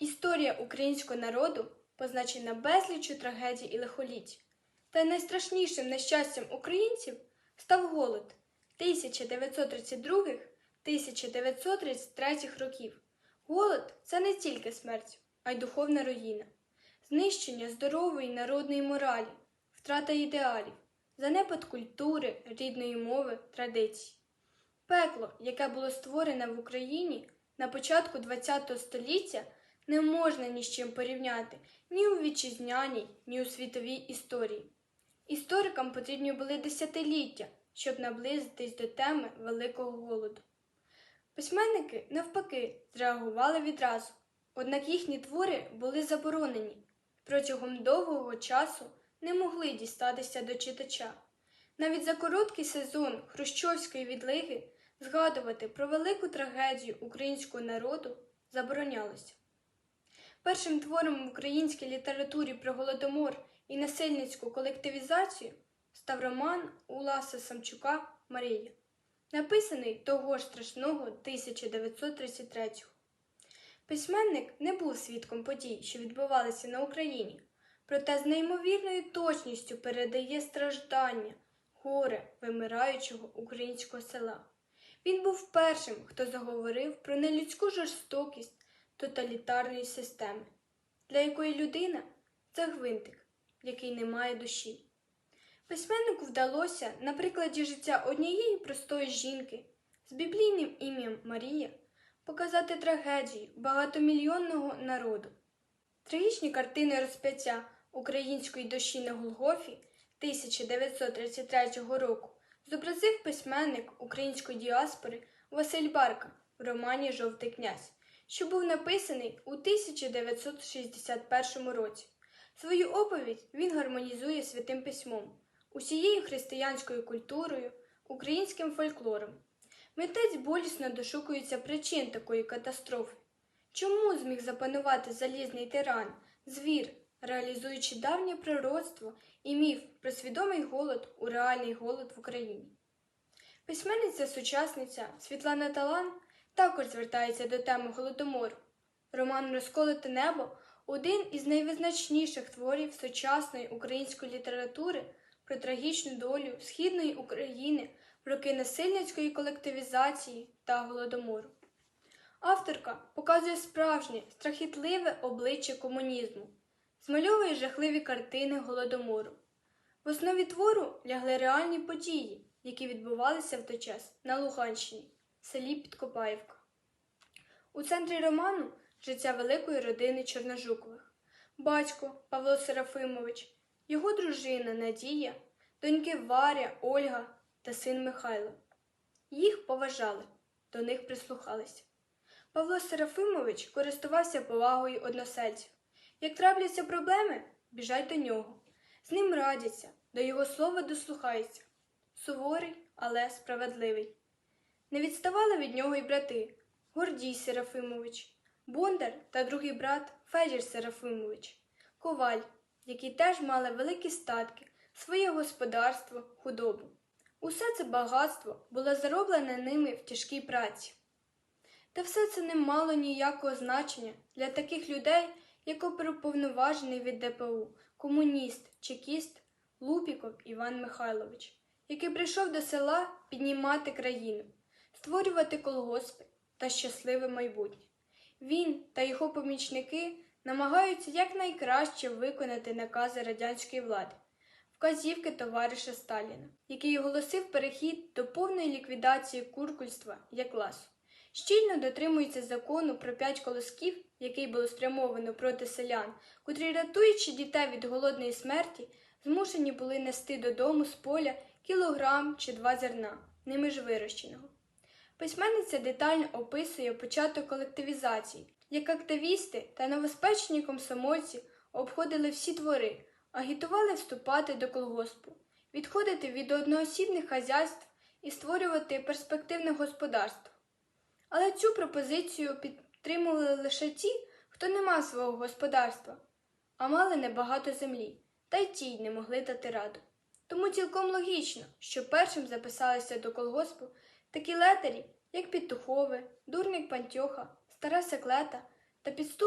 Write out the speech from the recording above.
Історія українського народу позначена безліччю трагедій і лихоліть. Та найстрашнішим нещастям українців став голод 1932-1933 років. Голод це не тільки смерть, а й духовна руїна, знищення здорової народної моралі, втрата ідеалів, занепад культури, рідної мови, традицій. Пекло, яке було створене в Україні на початку ХХ століття, не можна ні з чим порівняти ні у вітчизняній, ні у світовій історії. Історикам потрібні були десятиліття, щоб наблизитись до теми Великого голоду. Письменники, навпаки, зреагували відразу, однак їхні твори були заборонені, протягом довгого часу не могли дістатися до читача. Навіть за короткий сезон хрущовської відлиги згадувати про велику трагедію українського народу заборонялося. Першим твором в українській літературі про голодомор і насильницьку колективізацію став роман Уласа Самчука Марія, написаний того ж страшного 1933-го. Письменник не був свідком подій, що відбувалися на Україні, проте з неймовірною точністю передає страждання, горе вимираючого українського села. Він був першим, хто заговорив про нелюдську жорстокість тоталітарної системи, для якої людина це гвинтик, який не має душі. Письменнику вдалося на прикладі життя однієї простої жінки з біблійним ім'ям Марія показати трагедію багатомільйонного народу. Трагічні картини розп'яття української душі на Голгофі 1933 року зобразив письменник української діаспори Василь Барка в романі Жовтий князь, що був написаний у 1961 році. Свою оповідь він гармонізує святим письмом, усією християнською культурою, українським фольклором. Митець болісно дошукується причин такої катастрофи. Чому зміг запанувати залізний тиран, звір, реалізуючи давнє пророцтво і міф про свідомий голод у реальний голод в Україні? Письменниця-сучасниця Світлана Талан також звертається до теми голодомору. Роман Розколоте небо один із найвизначніших творів сучасної української літератури про трагічну долю східної України в роки насильницької колективізації та голодомору. Авторка показує справжнє страхітливе обличчя комунізму, змальовує жахливі картини голодомору. В основі твору лягли реальні події, які відбувалися в той час на Луганщині, селі Підкопаївка. У центрі роману життя великої родини Чорножукових, батько Павло Серафимович, його дружина Надія, доньки Варя, Ольга та син Михайло. Їх поважали, до них прислухалися. Павло Серафимович користувався повагою односельців. Як трапляться проблеми, біжать до нього. З ним радяться, до його слова дослухаються. Суворий, але справедливий. Не відставали від нього й брати Гордій Серафимович, Бондар та другий брат Федір Серафимович, Коваль, які теж мали великі статки, своє господарство, худобу. Усе це багатство було зароблене ними в тяжкій праці. Та все це не мало ніякого значення для таких людей, як оперуповноважений від ДПУ, комуніст, чекіст Лупіков Іван Михайлович, який прийшов до села піднімати країну, створювати колгоспи та щасливе майбутнє. Він та його помічники намагаються якнайкраще виконати накази радянської влади, вказівки товариша Сталіна, який оголосив перехід до повної ліквідації куркульства як класу. Щільно дотримується закону про п'ять колосків, який було спрямовано проти селян, котрі, рятуючи дітей від голодної смерті, змушені були нести додому з поля кілограм чи два зерна, ними ж вирощеного. Письменниця детально описує початок колективізації, як активісти та новоспечені комсомольці обходили всі двори, агітували вступати до колгоспу, відходити від одноосібних хазяйств і створювати перспективне господарство. Але цю пропозицію підтримували лише ті, хто не мав свого господарства, а мали небагато землі, та й ті й не могли дати раду. Тому цілком логічно, що першим записалися до колгоспу такі летері, як Підтухове, Дурник Пантьоха, Стара Секлета та підступні